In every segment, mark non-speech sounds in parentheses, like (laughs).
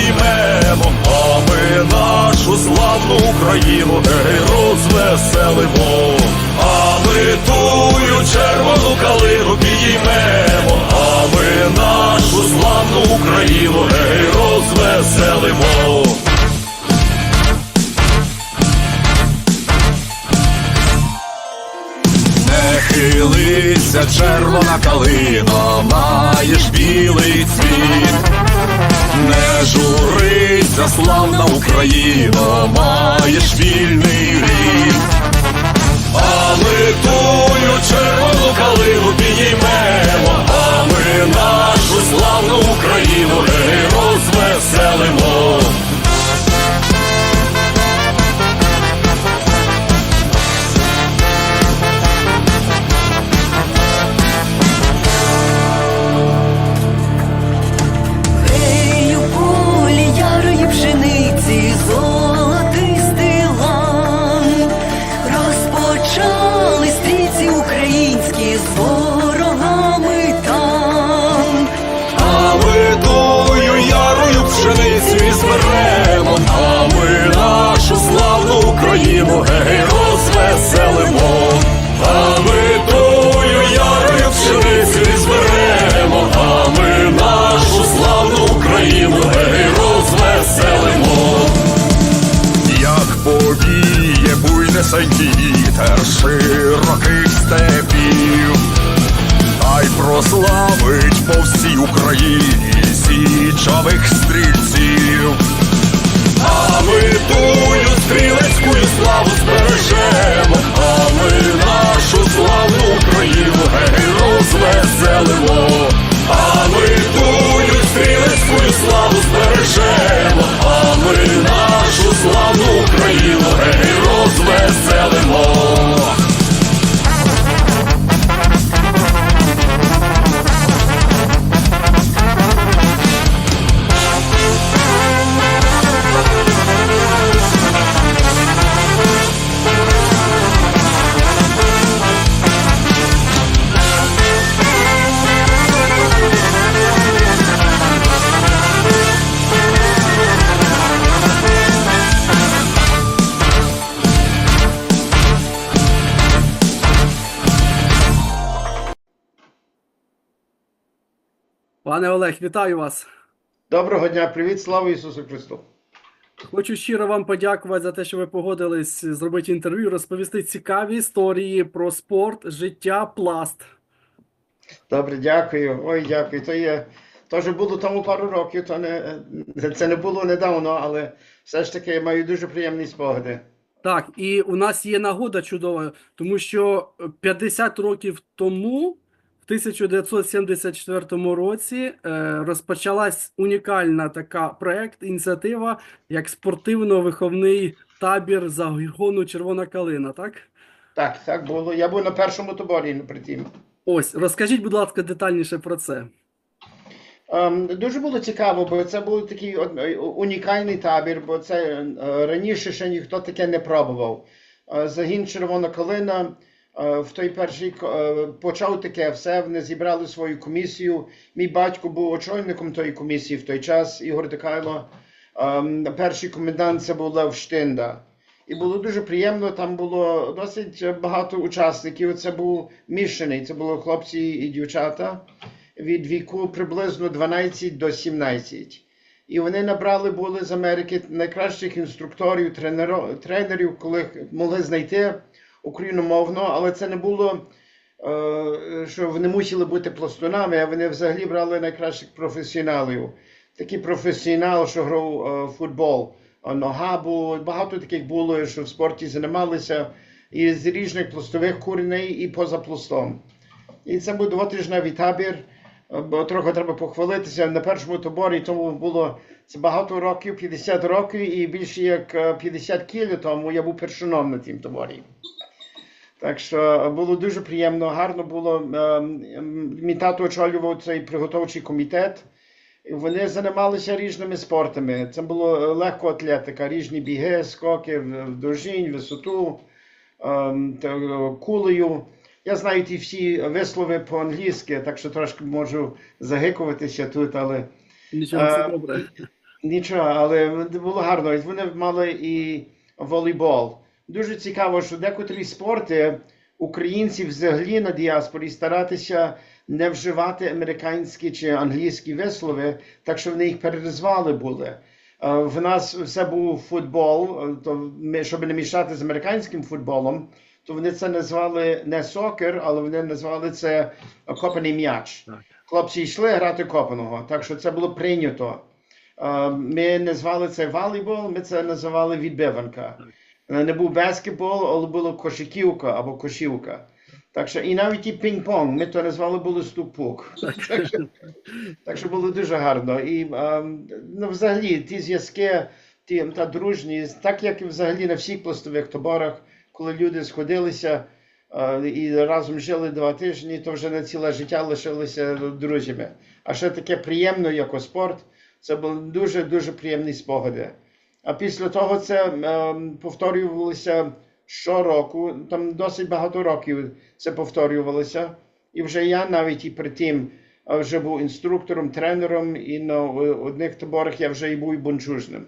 підіймемо, а ми нашу славну Україну гей розвеселимо. А ми червону калину підіймемо, а ми нашу славну Україну гей розвеселимо. Хилися, червона калина, маєш білий цвіт. Не журися, славна Україна, маєш вільний рік, але ми вітер широких степів, Хай прославить по всій Україні січових стрільців. А ми тую стрілецьку славу збережемо, а ми нашу славну Україну гей розвеселимо. А ми тую стрілецьку славу збережемо, а ми нашу славну Україну гей розвеселимо. Пане Олег, вітаю вас. Доброго дня, привіт, слава Ісусу Христу. Хочу щиро вам подякувати за те, що ви погодились зробити інтерв'ю, розповісти цікаві історії про спорт, життя, пласт. Добре, дякую. Ой, дякую. То то вже було тому пару років, то не це не було недавно, але все ж таки я маю дуже приємні спогади. Так, і у нас є нагода чудова, тому що 50 років тому, 1974 році, е, розпочалась унікальна така проект, ініціатива, як спортивно-виховний табір загону Червона калина, так? Так, так було. Я був на першому таборі при тім. Ось, розкажіть, будь ласка, детальніше про це. Ем, дуже було цікаво, бо це був такий е, унікальний табір, бо це е, раніше ще ніхто таке не пробував. Загін Червона калина в той перший е, почав таке все. Вони зібрали свою комісію. Мій батько був очільником тої комісії в той час, Ігор Декайло. Ем, Перший комендант це був Лев Штинда. І було дуже приємно. Там було досить багато учасників. Це був мішаний. Це були хлопці і дівчата від віку приблизно 12 до 17. І вони набрали були з Америки найкращих інструкторів, тренерів, коли могли знайти україномовно, але це не було, е, що вони мусили бути пластунами, а вони взагалі брали найкращих професіоналів. Такий професіонал, що грав е, футбол. Е, Нога було, багато таких було, що в спорті займалися і з різних пластових кореней і поза пластом. І це був двотижневий табір. Трохи треба похвалитися на першому таборі, тому було це багато років, 50 років, і більше як е, 50 кіло тому я був першуном на тім таборі. Так що було дуже приємно, гарно було. Ем, ем, Мій тато очолював цей приготовчий комітет. Вони займалися різними спортами. Це було легкоатлетика, різні біги, скоки, в- в висоту, ем, е, кулею. Я знаю ті всі вислови по-англійськи, так що трошки можу загикуватися тут, але Нічого, все Е, добре. Нічого, але було гарно. Вони мали і волейбол. Дуже цікаво, що декотрі спорти українці взагалі на діаспорі старатися не вживати американські чи англійські вислови, так що вони їх перезвали були. Е, В нас все був футбол, е, то ми, щоб не мішати з американським футболом, то вони це назвали не сокер, але вони назвали це копаний м'яч. Хлопці йшли грати копаного, так що це було прийнято. Е, Ми назвали це волейбол, ми це називали відбиванка. Не був баскетбол, але було кошиківка або кошівка. Так що і навіть і пінг-понг, ми то назвали було ступук. Так що, так що було дуже гарно. І ну, взагалі ті зв'язки, ті, та дружність, так як і взагалі на всіх пластових таборах, коли люди сходилися і разом жили два тижні, то вже на ціле життя лишилися друзями. А ще таке приємно, як спорт, це були дуже-дуже приємні спогади. А після того це ем, повторювалося щороку, там досить багато років це повторювалося. І вже я навіть і при тим е, вже був інструктором, тренером, і на е, одних таборах я вже і був бунчужним.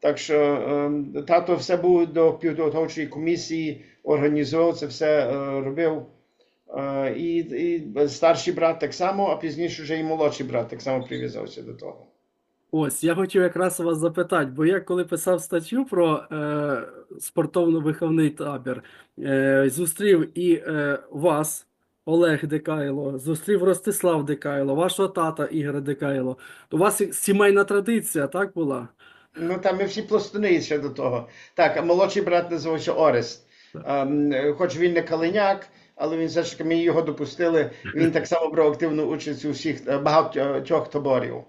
Так що ем, тато все був до підготовчої комісії, організував це все е, робив. І, і старший брат так само, а пізніше вже і молодший брат так само прив'язався до того. Ось, я хотів якраз вас запитати, бо я коли писав статтю про е, спортивно-виховний табір, е, зустрів і е, вас, Олег Декайло, зустрів Ростислав Декайло, вашого тата Ігор Декайло. У вас сімейна традиція, так була? Ну там ми всі пластуни ще до того. Так, а молодший брат називався Орест. Ем, хоч він не калиняк, але він все ж таки ми його допустили. Він (laughs) так само брав активну участь у всіх е, багатьох таборів.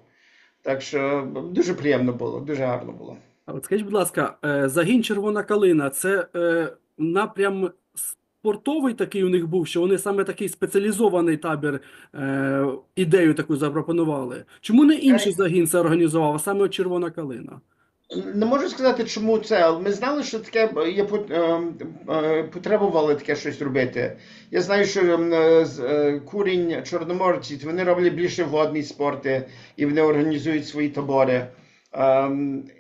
Так що дуже приємно було, дуже гарно було. А от скажіть, будь ласка, е, загін Червона калина це е, напрям спортовий такий у них був, що вони саме такий спеціалізований табір, е, ідею таку запропонували. Чому не інший загін це організував, а саме Червона калина? Не можу сказати, чому це, ми знали, що таке є ем, е, потребували таке щось робити. Я знаю, що е, е, курінь чорноморці, вони роблять більше водні спорти і вони організують свої табори.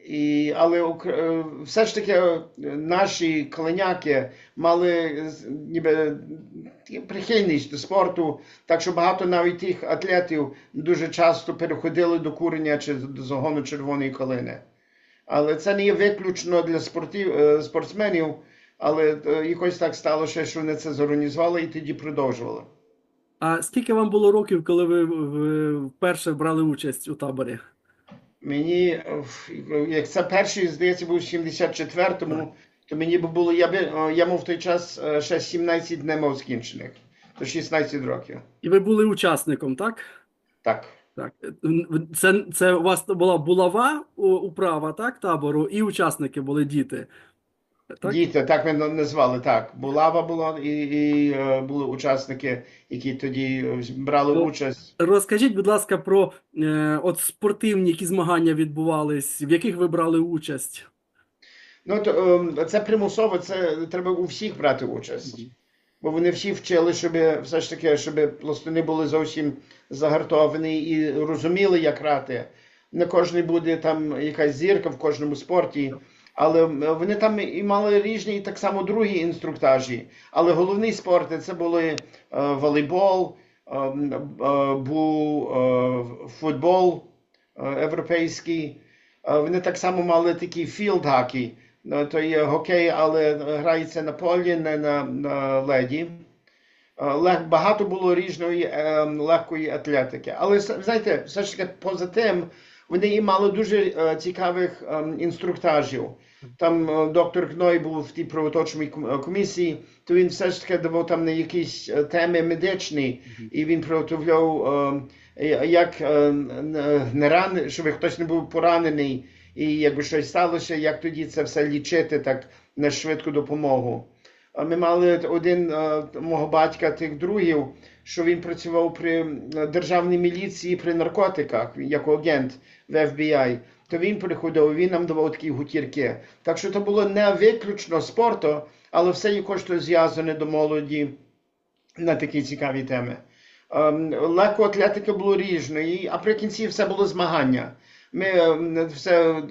І, але е, все ж таки е, наші калиняки мали ніби прихильність до спорту, так що багато навіть тих атлетів дуже часто переходили до курення чи до загону червоної калини. Але це не є виключно для спортів, е, спортсменів, але е, якось так сталося, що вони це зорганізували і тоді продовжували. А скільки вам було років, коли ви вперше брали участь у таборі? Мені, як це перший, здається, був в 74-му, то мені би було, я, би, я мав в той час е, ще 17 не мав скінчених, то 16 років. І ви були учасником, так? Так. Так. Це, це у вас була булава управа, так, табору, і учасники були діти. Так? Діти, так ми назвали, так. Булава була і, і е, були учасники, які тоді е, брали Ну, участь. Розкажіть, будь ласка, про е, от спортивні які змагання відбувались, в яких ви брали участь? Ну, то, ем, це примусово, це треба у всіх брати участь. Бо вони всі вчили, щоб все ж таки, щоб пластуни були зовсім загартовані і розуміли, як грати. Не кожен буде там якась зірка в кожному спорті, але вони там і мали різні і так само другі інструктажі. Але головні спорти це були е, волейбол, е, е, був футбол європейський. Вони так само мали такий філд хакі. Ну, То є хокей, але грається на полі, не на, на леді. Е, Лег, багато було різної е, легкої атлетики. Але знаєте, все ж таки поза тим, вони і мали дуже е, цікавих е, інструктажів. Там е, доктор Гной був в тій провоточній е, комісії, то він все ж таки давав там на якісь теми медичні, і він приготовляв, е, е, як е, не ран, щоб хтось не був поранений, і якби щось сталося, як тоді це все лічити так на швидку допомогу. Ми мали один е, мого батька, тих другів, що він працював при державній міліції при наркотиках як агент в FBI. То він приходив, він нам давав такі гутірки. Так що це було не виключно спорту, але все якось зв'язане до молоді на такі цікаві теми. Ем, Легкоатлетика було різною, а при кінці все було змагання. Ми ем, все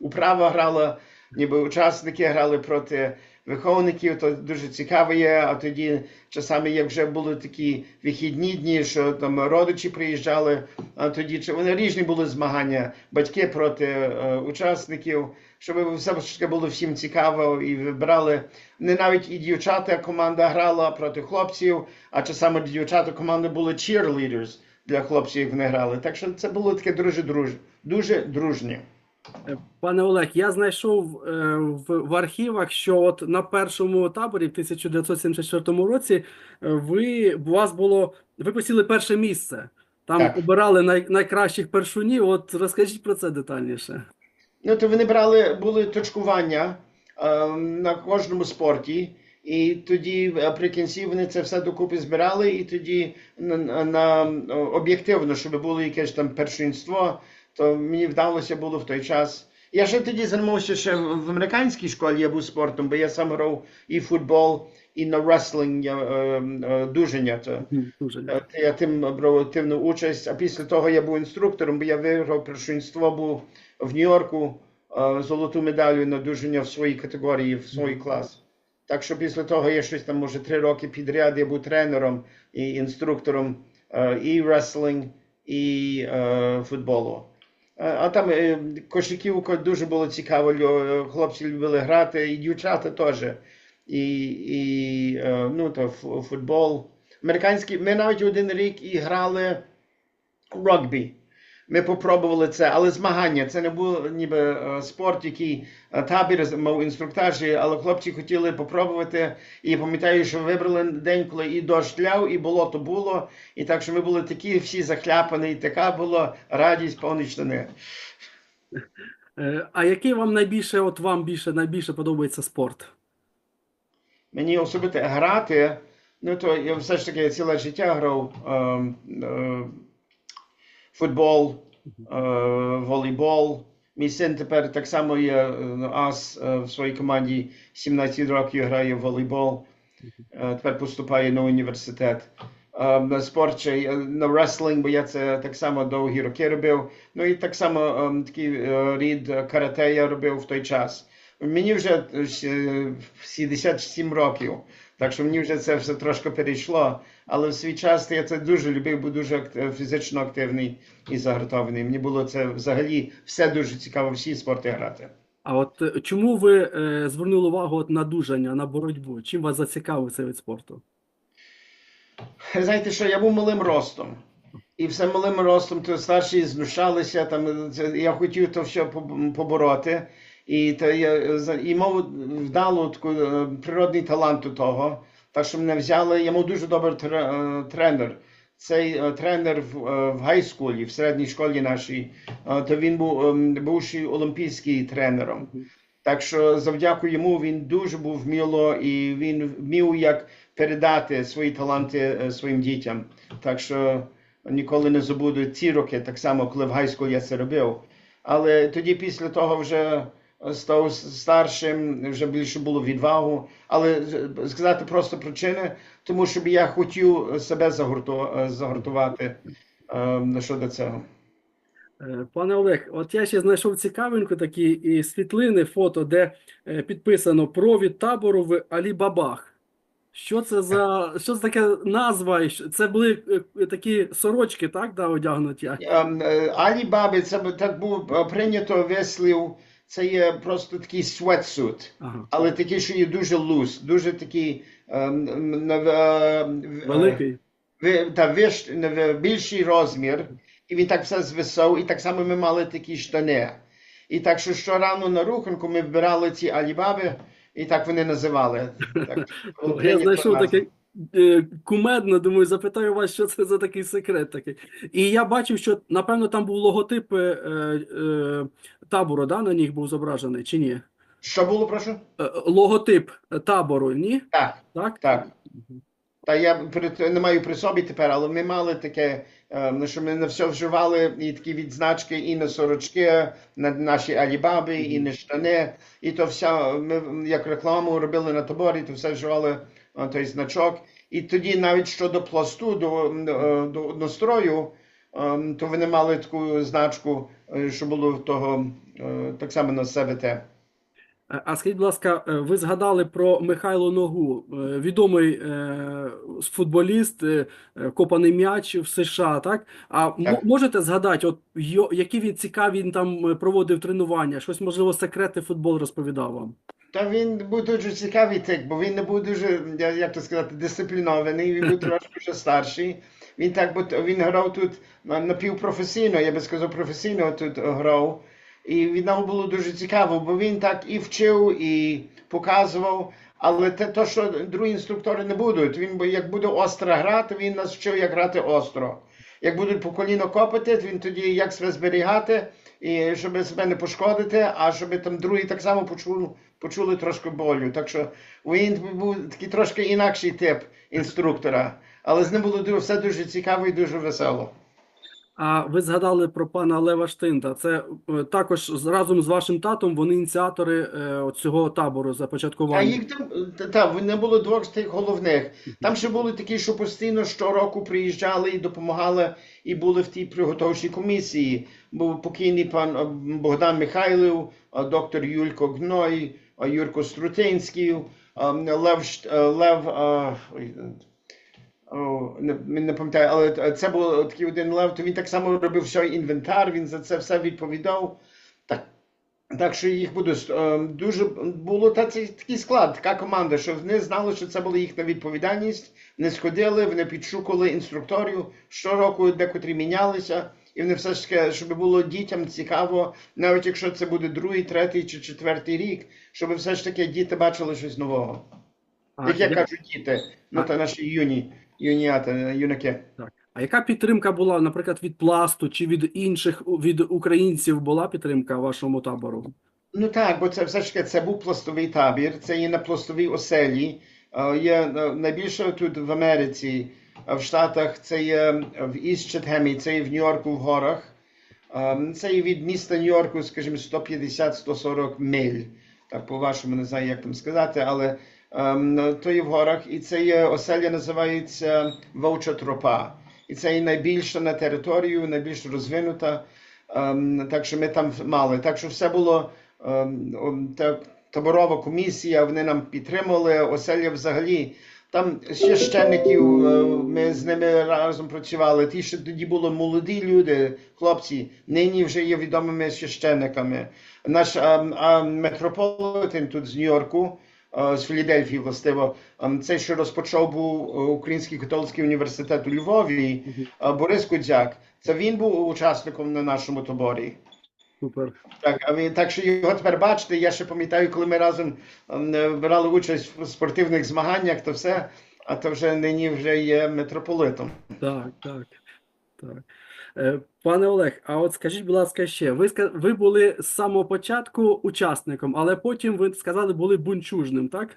управа грала, ніби учасники грали проти виховників, то дуже цікаво є. А тоді часами, як вже були такі вихідні дні, що там родичі приїжджали, а тоді чи вони різні були змагання, батьки проти е, учасників, щоб все було всім цікаво і вибирали. Не навіть і дівчата команда грала проти хлопців, а часами дівчата команди були cheerleaders для хлопців, вони грали. Так що це було таке дуже друж, дуже дружнє. Е, Пане Олег, я знайшов е, в, в архівах, що от на першому таборі в 1974 році е, ви у вас було ви посіли перше місце. Там Так. обирали най, найкращих першунів. От розкажіть про це детальніше. Ну, то вони брали, були точкування е, на кожному спорті, і тоді е, при кінці вони це все докупи збирали, і тоді на, на, на об'єктивно, щоб було якесь там першинство, то мені вдалося було в той час. Я ще тоді займався ще в американській школі, я був спортом, бо я сам грав і футбол, і на реслинг я, е, е, дуження. То. Дуже. Е, Я тим брав активну участь, а після того я був інструктором, бо я виграв першинство був в Нью-Йорку е, золоту медалю на дуження в своїй категорії, в свій клас. Так що після того я щось там, може, три роки підряд я був тренером і інструктором е, і реслинг, і е, футболу. Е, А там кошиківка дуже було цікаво, хлопці любили грати, і дівчата теж. І, і ну, то футбол. Американський, ми навіть один рік і грали рогбі. Ми попробували це, але змагання. Це не був ніби е, спорт, який е, табір мав інструктажі, але хлопці хотіли попробувати. І пам'ятаю, що вибрали день, коли і дощ ляв, і болото було. І так що ми були такі всі захляпані, і така була радість повні штани. Е, А який вам найбільше, от вам більше найбільше подобається спорт? Мені особисто грати, ну то я все ж таки ціле життя грав ем, е, футбол, е, волейбол. Мій син тепер так само є е, ас е, в своїй команді 17 років грає в волейбол. Тепер поступає на університет. На спорт е, на реслинг, бо я це так само довгі роки робив. Ну і так само такий рід карате я робив в той час. Мені вже е, ще 77 років, так що мені вже це все трошки перейшло. Але в свій час я це дуже любив, був дуже акт- фізично активний і загартований. Мені було це взагалі все дуже цікаво, всі спорти грати. А от е, чому ви е, звернули увагу от на дужання, на боротьбу? Чим вас зацікавив цей вид спорту? Знаєте що, я був малим ростом. І все малим ростом, то старші знущалися, там, це- я хотів то все побороти. І, то я, мав вдалу таку е, природний талант до того. Так що мене взяли, мав дуже добрий е, тренер. Цей е, тренер в, в гайскулі, в середній школі нашій, то він був ем, бувший олімпійський тренером. Так що завдяки йому він дуже був вміло і він вмів як передати свої таланти своїм дітям. Так що ніколи не забуду ці роки, так само, коли в гайскулі я це робив. Але тоді після того вже став старшим, вже більше було відвагу. Але сказати просто причини, тому що я хотів себе загурту- загуртувати е, щодо цього. Е, Пане Олег, от я ще знайшов цікавинку такі і світлини, фото, де е, підписано провід табору в Алі-Бабах. Що це за що це таке назва? Це були е, такі сорочки, так, да, одягнуті? Ем, Алібаби, це так було е, прийнято вислів. Це є просто такий sweatsuit, Ага. але такий, що є дуже луз, дуже такий ем, м, на- е, Великий. та вищ, на в- більший розмір, і він так все звисав, і так само ми мали такі штани. І так що щорано на руханку ми вбирали ці алібаби, і так вони називали. Так, Я знайшов назва. Е, кумедно, думаю, запитаю вас, що це за такий секрет такий. І я бачив, що напевно там був логотип е, е, табору, да, на них був зображений, чи ні? Що було, прошу? Е, Логотип табору, ні? Так, Так? так. Та я при- не маю при собі тепер, але ми мали таке, ем, що ми на все вживали і такі відзначки і на сорочки, на наші алібаби, і на штани. І то все, ми як рекламу робили на таборі, то все вживали е, той значок. І тоді навіть щодо пласту, до, е, до однострою, ем, то вони мали таку значку, е, що було того е, так само на СВТ. Е, А скажіть, будь ласка, е, ви згадали про Михайло Ногу, е, відомий футболіст, копаний м'яч в США, так? А Так. можете згадати, от які він цікаві він там проводив тренування? Щось, можливо, секрети футбол розповідав вам? Та він був дуже цікавий тик, бо він не був дуже, як то сказати, дисциплінований, він був (laughs) трошки вже старший. Він так, бо він грав тут напівпрофесійно, я би сказав, професійно тут грав. І від нього було дуже цікаво, бо він так і вчив, і показував. Але те, то, що другі інструктори не будуть. Він як буде остра гра, то він нас вчив, як грати остро. Як будуть по коліно копати, то він тоді як себе зберігати, і щоб себе не пошкодити, а щоб там другі так само почули, почули трошки болю. Так що він був такий трошки інакший тип інструктора. Але з ним було все дуже цікаво і дуже весело. А ви згадали про пана Лева Штинта. Це е, також разом з вашим татом вони ініціатори е, цього табору А їх там та, не було двох з тих головних. Там ще були такі, що постійно щороку приїжджали і допомагали, і були в тій приготовчій комісії. Був покійний пан е, Богдан Михайлів, доктор Юлько Гной, Юрко Струтинський, Лев Лев. Е, о, не, не пам'ятаю, але це був такий один лев, то він так само робив все інвентар, він за це все відповідав. Так, так що їх буде е, дуже було та, цей, такий склад, така команда, що вони знали, що це була їхня відповідальність. Вони сходили, вони підшукували інструкторів щороку, декотрі мінялися, і вони все ж таки, щоб було дітям цікаво, навіть якщо це буде другий, третій чи четвертий рік, щоб все ж таки діти бачили щось нового. А, Як я- кажу, діти, ну та наші юні, юніати, юнаки. Так. А яка підтримка була, наприклад, від пласту чи від інших від українців була підтримка вашому табору? Ну так, бо це все ж таки це був пластовий табір, це є на пластовій оселі. Е, Є е, найбільше тут в Америці, е, в Штатах, це є в Іст Четхемі, це є в Нью-Йорку в горах. Це є від міста Нью-Йорку, скажімо, 150-140 миль. Так, по-вашому не знаю, як там сказати, але то є в горах. І це є оселя називається Вовча Тропа. І це є найбільша на територію, найбільш розвинута. Ем, так що ми там мали. Так що все було ем, ом, та, таборова комісія, вони нам підтримали, оселя взагалі. Там священників, е, ми з ними разом працювали. Ті, що тоді були молоді люди, хлопці, нині вже є відомими священниками. Наш ем, ем, митрополитен тут з Нью-Йорку, з Філадельфії, властиво, ем, цей, що розпочав був е, Український католицький університет у Львові, е, Борис Кудзяк. Це він був учасником на нашому таборі. Супер. Так, а ви так що його тепер бачите, я ще пам'ятаю, коли ми разом ем, е, брали участь в спортивних змаганнях, то все, а то вже нині вже є митрополитом. Так, так, так. Е, Пане Олег, а от скажіть, будь ласка, ще, ви, ви були з самого початку учасником, але потім ви сказали, були бунчужним, так?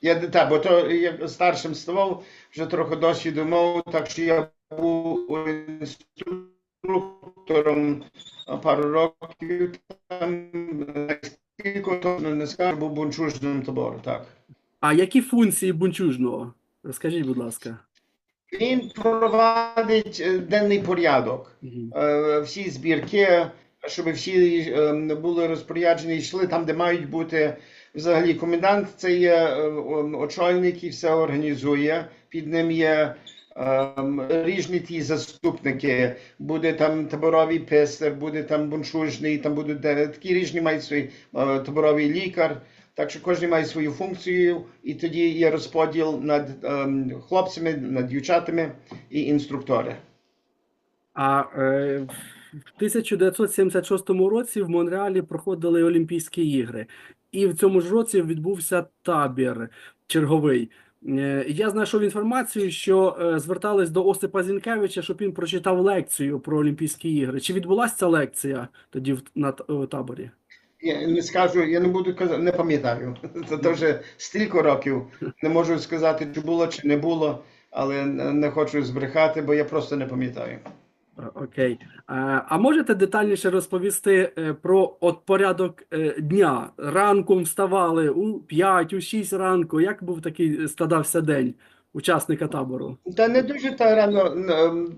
Я так, бо то я старшим ставав, вже трохи досвіду мав, так що я був інструктором пару років там, е, скільки то не скажу, був бунчужним табору, так. А які функції бунчужного? Розкажіть, будь ласка. Він провадить е, денний порядок. Е, всі збірки, щоб всі е, були розпоряджені, йшли там, де мають бути. Взагалі, комендант це є о- очільник, який все організує. Під ним є е, різні ті заступники. Буде там таборовий писар, буде там буншужний, там будуть такі різні мають е, таборовий лікар. Так що кожен має свою функцію, і тоді є розподіл над ем, хлопцями, над дівчатами і інструктори. А е, в 1976 році в Монреалі проходили Олімпійські ігри, і в цьому ж році відбувся табір черговий. Е, Я знайшов інформацію, що е, звертались до Осипа Зінкевича, щоб він прочитав лекцію про Олімпійські ігри. Чи відбулася ця лекція тоді на таборі? Я не скажу, я не буду казати, не пам'ятаю. (laughs) Це дуже стільки років. Не можу сказати, чи було, чи не було, але не хочу збрехати, бо я просто не пам'ятаю. Е, Окей. Е, А можете детальніше розповісти е, про от порядок е, дня? Ранком вставали у 5, у 6 ранку. Як був такий складався день учасника табору? Та не дуже та рано,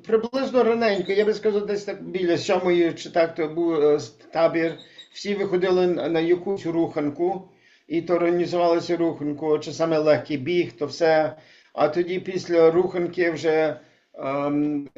приблизно раненько, я би сказав, десь так біля сьомої чи так то був е, табір. Всі виходили на якусь руханку, і то організувалися руханку, чи саме легкий біг, то все. А тоді після руханки вже ем,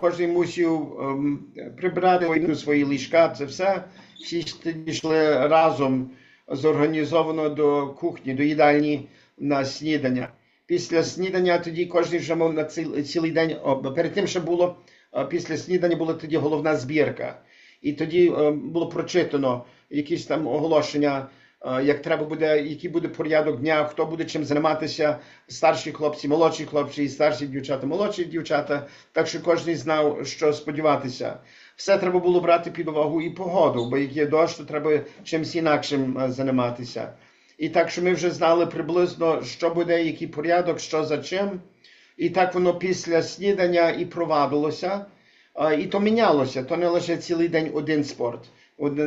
кожен мусив ем, прибрати свої ліжка, це все. Всі тоді йшли разом зорганізовано до кухні, до їдальні на снідання. Після снідання тоді кожен вже мав на ціл- цілий день. Перед тим, що було е, після снідання була тоді головна збірка. І тоді е, було прочитано якісь там оголошення, е, як треба буде, який буде порядок дня, хто буде чим займатися, старші хлопці, молодші хлопці, старші дівчата, молодші дівчата. Так що кожен знав, що сподіватися. Все треба було брати під увагу і погоду, бо як є дощ, то треба чимось інакшим е, займатися. І так, що ми вже знали приблизно, що буде, який порядок, що за чим. І так воно після снідання і провадилося. І то мінялося, то не лише цілий день один спорт.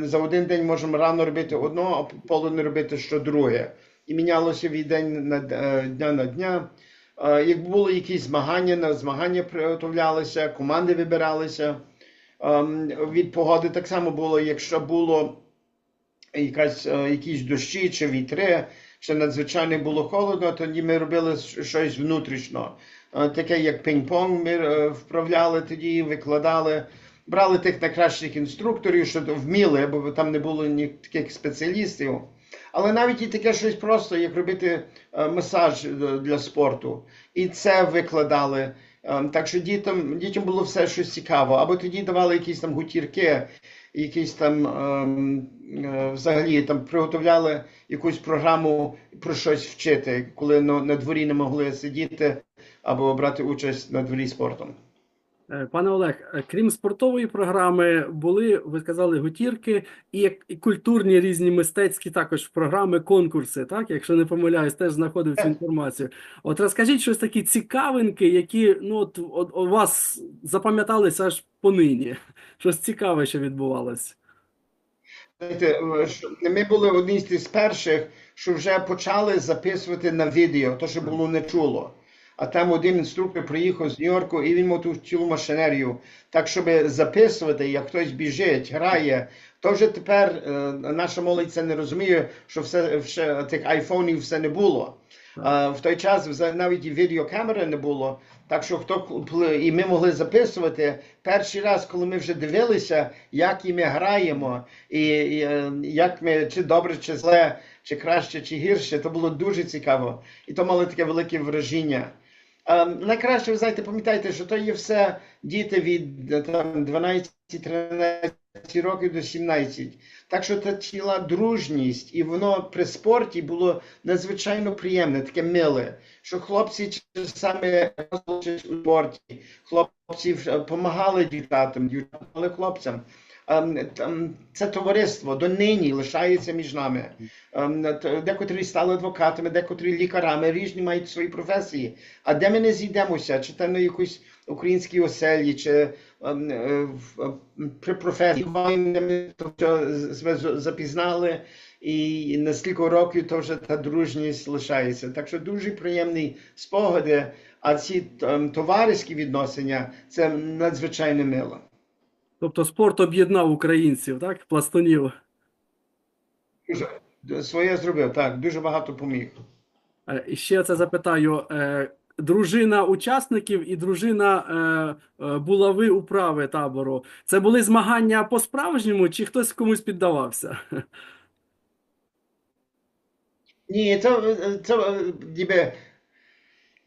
За один день можемо рано робити одно, а полудне робити що друге. І мінялося від день на е, дня на дня. А, Як були якісь змагання, на змагання приготовлялися, команди вибиралися. Від погоди так само було, якщо було якась, е, якісь дощі чи вітри, чи надзвичайно було холодно, тоді ми робили щось внутрішньо. Е, Таке як пінг-понг ми е, вправляли тоді, викладали, брали тих найкращих інструкторів, що вміли, бо там не було ні таких спеціалістів. Але навіть і таке щось просто, як робити е, масаж для спорту. І це викладали. Так що дітям, дітям було все щось цікаво. Або тоді давали якісь там гутірки, якісь там ем, взагалі там приготовляли якусь програму про щось вчити, коли на дворі не могли сидіти або брати участь на дворі спортом. Е, Пане Олег, е, крім спортової програми, були, ви сказали, гутірки і, і культурні різні мистецькі також програми, конкурси, так? Якщо не помиляюсь, теж знаходив цю інформацію. От розкажіть щось такі цікавинки, які ну, от, от, у вас запам'яталися аж понині. (laughs) Щось цікаве, що відбувалось. Знаєте, е, ми були одні з перших, що вже почали записувати на відео, то що було не чуло. А там один інструктор приїхав з Нью-Йорку і він мав ту цілу машинерію. Так, щоб записувати, як хтось біжить, грає, то вже тепер е, наша молодь це не розуміє, що все, все тих айфонів все не було. А в той час навіть і відеокамери не було. Так що хто і ми могли записувати перший раз, коли ми вже дивилися, як і ми граємо, і, і е, як ми чи добре, чи зле, чи краще, чи гірше, то було дуже цікаво. І то мало таке велике враження. А, найкраще, ви знаєте, пам'ятайте, що то є все діти від е, там, 12-13 років до 17. Так що та ціла дружність, і воно при спорті було надзвичайно приємне, таке миле, що хлопці саме у спорті, хлопці допомагали дівчатам, дівчата хлопцям. Ем, там, Це товариство донині лишається між нами. Ем, Декотрі стали адвокатами, декотрі лікарами, різні мають свої професії. А де ми не зійдемося, чи там на якійсь українській оселі, чи ем, е, е, при професії, запізнали, і на стільки років то вже та дружність лишається. Так що дуже приємні спогади, а ці ем, товариські відносини це надзвичайно мило. Тобто спорт об'єднав українців, так? Пластунів. Дуже своє зробив, так, дуже багато поміг. Е, І ще це запитаю. е, Дружина учасників і дружина е, булави управи табору. Це були змагання по-справжньому, чи хтось комусь піддавався? Ні, це, це ніби,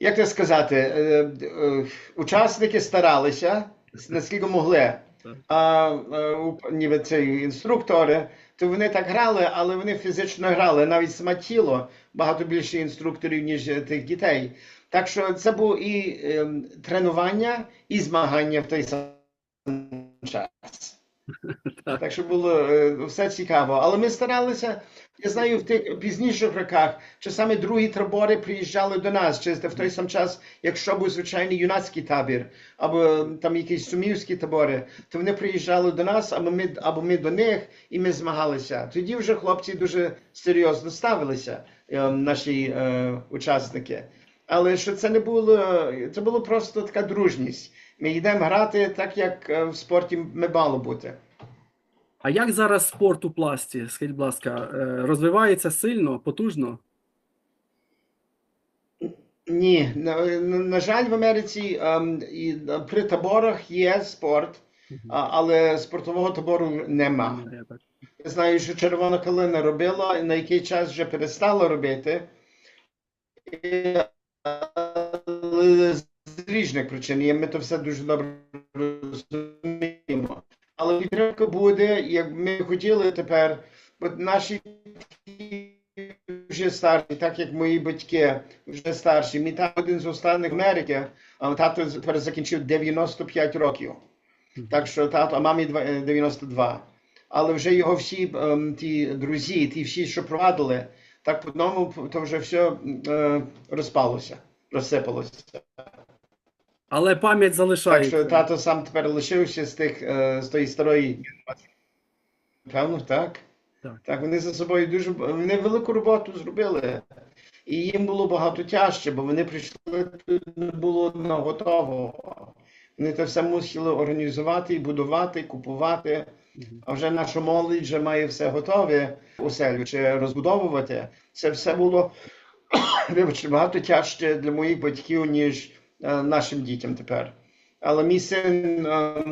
як це сказати, учасники старалися, наскільки могли. А е, ніби цей інструктори, то вони так грали, але вони фізично грали, навіть саме тіло багато більше інструкторів, ніж тих дітей. Так що це було і е, тренування, і змагання в той самий час. Так що було е, все цікаво. Але ми старалися, я знаю, в тих пізніших роках, чи саме другі табори приїжджали до нас, чи в той сам час, якщо був звичайний юнацький табір, або там якісь сумівські табори, то вони приїжджали до нас, або ми, або ми до них, і ми змагалися. Тоді вже хлопці дуже серйозно ставилися, е, наші е, учасники. Але що це не було, це було просто така дружність. Ми йдемо грати так, як е, в спорті ми мало бути. А як зараз спорт у пласті? Скажіть, будь ласка, е, розвивається сильно, потужно? Ні, на, на, на жаль, в Америці ем, і е, при таборах є спорт, а, але спортового табору нема. Я. Я знаю, що Червона калина робила, і на який час вже перестала робити. І, але з різних причин, і ми то все дуже добре розуміємо. Але підтримка буде, як ми хотіли тепер, бо наші вже старші, так як мої батьки вже старші. Мій тато один з останніх в Америки, а тато тепер закінчив 95 років. Так що тато, а мамі е, 92. Але вже його всі ем, ті друзі, ті всі, що провадили, так по одному, то вже все е, розпалося, розсипалося. Але пам'ять Так залишається. що тато сам тепер лишився з тих е, з тої старої. Певно, так. Так. Так, вони за собою дуже вони велику роботу зробили. І їм було багато тяжче, бо вони прийшли тут не було одного готового. Вони це все мусили організувати і будувати, і купувати. А вже наша молодь вже має все готове оселю чи розбудовувати. Це все було (coughs) вибачте, багато тяжче для моїх батьків, ніж нашим дітям тепер. Але мій син е,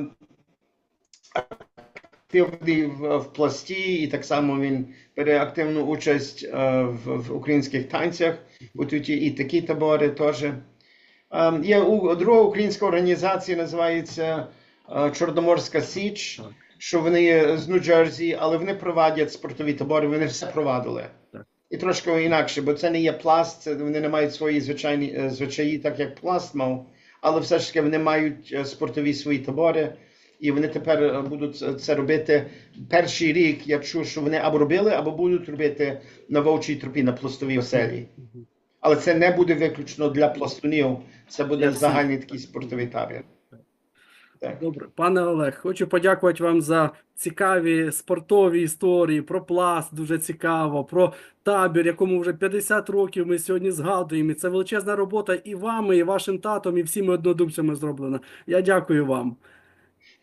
активний в, в пласті, і так само він бере активну участь е, в, в українських танцях, бо тут і такі табори теж. Є у- друга українська організація, називається е, Чорноморська Січ, що вони є з Нью-Джерсі, але вони проводять спортові табори, вони все провадили. І трошки інакше, бо це не є пласт, це, вони не мають свої звичайні е, звичаї, так як пласт мав, але все ж таки вони мають е, спортові свої табори. І вони тепер е, будуть це- це робити перший рік. Я чув, що вони або робили, або будуть робити на вовчій тропі на пластовій оселі. Але це не буде виключно для пластунів, це буде загальний такий спортовий табір. Так. Добре, пане Олег, хочу подякувати вам за цікаві спортові історії, про пласт дуже цікаво, про табір, якому вже 50 років ми сьогодні згадуємо. І це величезна робота і вами, і вашим татом, і всіми однодумцями зроблена. Я дякую вам.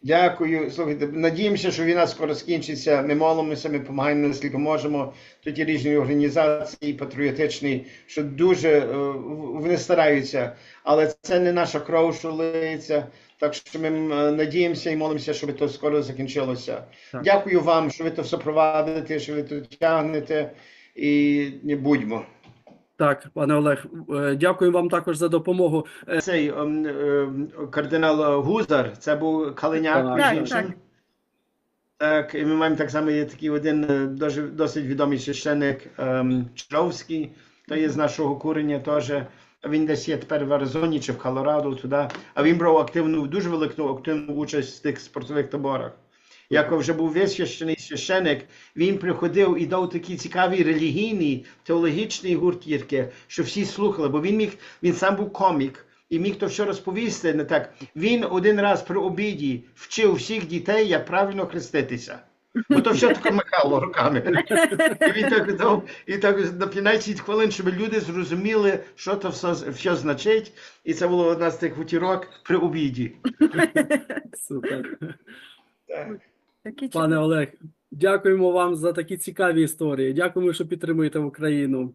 Дякую. Слухайте, надіємося, що війна скоро скінчиться. Ми молимося, ми допомагаємо наскільки можемо. Тут є різні організації патріотичні, що дуже е, вони стараються, але це не наша кров, що лиється. Так що ми надіємося і молимося, щоб то скоро закінчилося. Так. Дякую вам, що ви то все провадите, що ви то тягнете, і не будьмо. Так, пане Олег, е, дякую вам також за допомогу. Е, Цей ем, ем, кардинал Гузар, це був Калиняк, Так, так, так. І ми маємо так само є такий один е, дуже, досить відомий священник ем, Чровський, то є з нашого курення теж. Він десь є тепер в Аризоні чи в Колорадо, туди. А він брав активну, дуже велику активну участь в тих спортових таборах. Як вже був висвящений священик, він приходив і дав такі цікаві релігійні, теологічні гуртірки, що всі слухали, бо він міг, він сам був комік і міг то все розповісти не так. Він один раз при обіді вчив всіх дітей, як правильно хреститися. Бо то все таке махало руками. І він так дав, і так на 15 хвилин, щоб люди зрозуміли, що то все, все значить. І це було одна з тих вутірок при обіді. Супер. Так. Пане Олег, дякуємо вам за такі цікаві історії. Дякуємо, що підтримуєте Україну.